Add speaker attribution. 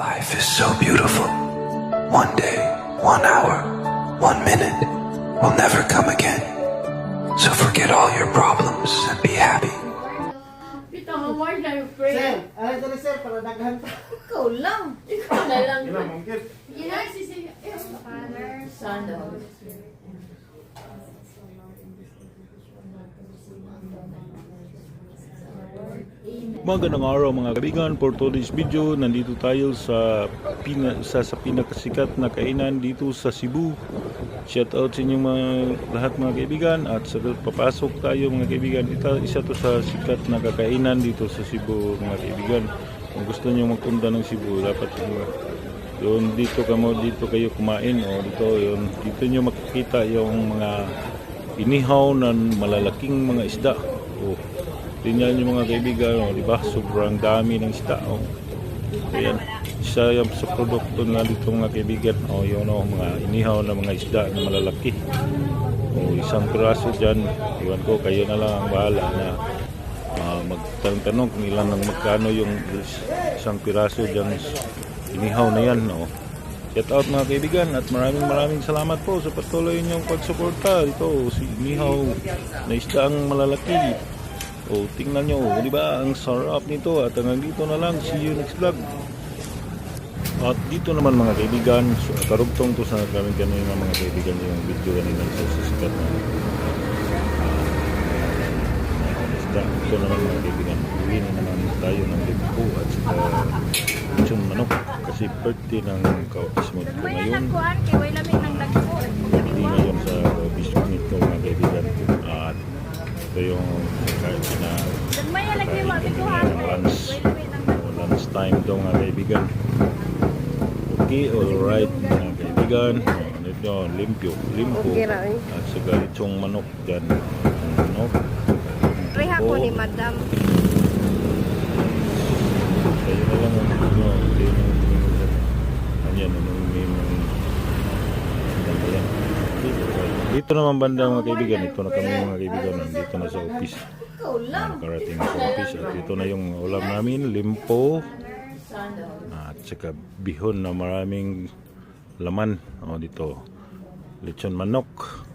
Speaker 1: Life is so beautiful. One day, one hour, one minute will never come again. So forget all your problems and be happy.
Speaker 2: Ito, more na yung pray.
Speaker 3: Sir, ano ito na sir, para daghan pa.
Speaker 4: Ikaw lang.
Speaker 2: Ikaw na lang.
Speaker 3: Yun lang, mangkit.
Speaker 2: Yan, si si- Father, Son, and Holy Spirit.
Speaker 5: Magandang araw mga kaibigan, for today's video, nandito tayo sa pina, sa, sa pinakasikat na kainan dito sa Cebu. Shout out sa inyong mga, lahat mga kaibigan at sa papasok tayo mga kaibigan. Ito, isa to sa sikat na kakainan dito sa Cebu mga kaibigan. Kung gusto niyo magpunta ng Cebu, dapat yun dito kamo dito kayo kumain o dito yun dito niyo makikita yung mga inihaw na malalaking mga isda. Oh, Tingnan niyo mga kaibigan, oh, di ba? Sobrang dami ng isda. Oh. Ayan, isa yung sa produkto nga dito mga kaibigan. Oh, yun oh, mga inihaw na mga isda na malalaki. Oh, isang piraso dyan. Iwan ko, kayo na lang ang bahala na uh, magtanong kung ilan ang magkano yung is- isang piraso dyan. Inihaw na yan. Oh. Shout out mga kaibigan at maraming maraming salamat po sa patuloy niyong pagsuporta. Ito, si Inihaw na isda ang malalaki. O, tingnan nyo, di ba? Ang sarap nito. At hanggang dito na lang. See you next vlog. At dito naman mga kaibigan, so, karugtong to sa kami kanina mga kaibigan yung video kanina sa sisikat na uh, isda. Ito naman mga kaibigan, uwi na naman tayo ng limpo at saka lechon manok kasi birthday ng kautismod ko ngayon. Hindi ngayon sa biskuit ko mga kaibigan. At ito yung time daw mga kaibigan. Okay, alright mga kaibigan. Ano ito, limpyo, limpo.
Speaker 4: Okay.
Speaker 5: At sa galitsong manok dyan. Manok.
Speaker 4: Reha ko ni madam.
Speaker 5: Kayo na lang ang ano, mo ano yan, ano may mga ano. Dito naman banda mga kaibigan, ito na kami mga kaibigan, nandito na sa office. Nakarating na sa office at ito na yung ulam namin, limpo
Speaker 2: Son, and Holy
Speaker 5: at saka bihon na maraming laman. O dito, lechon manok.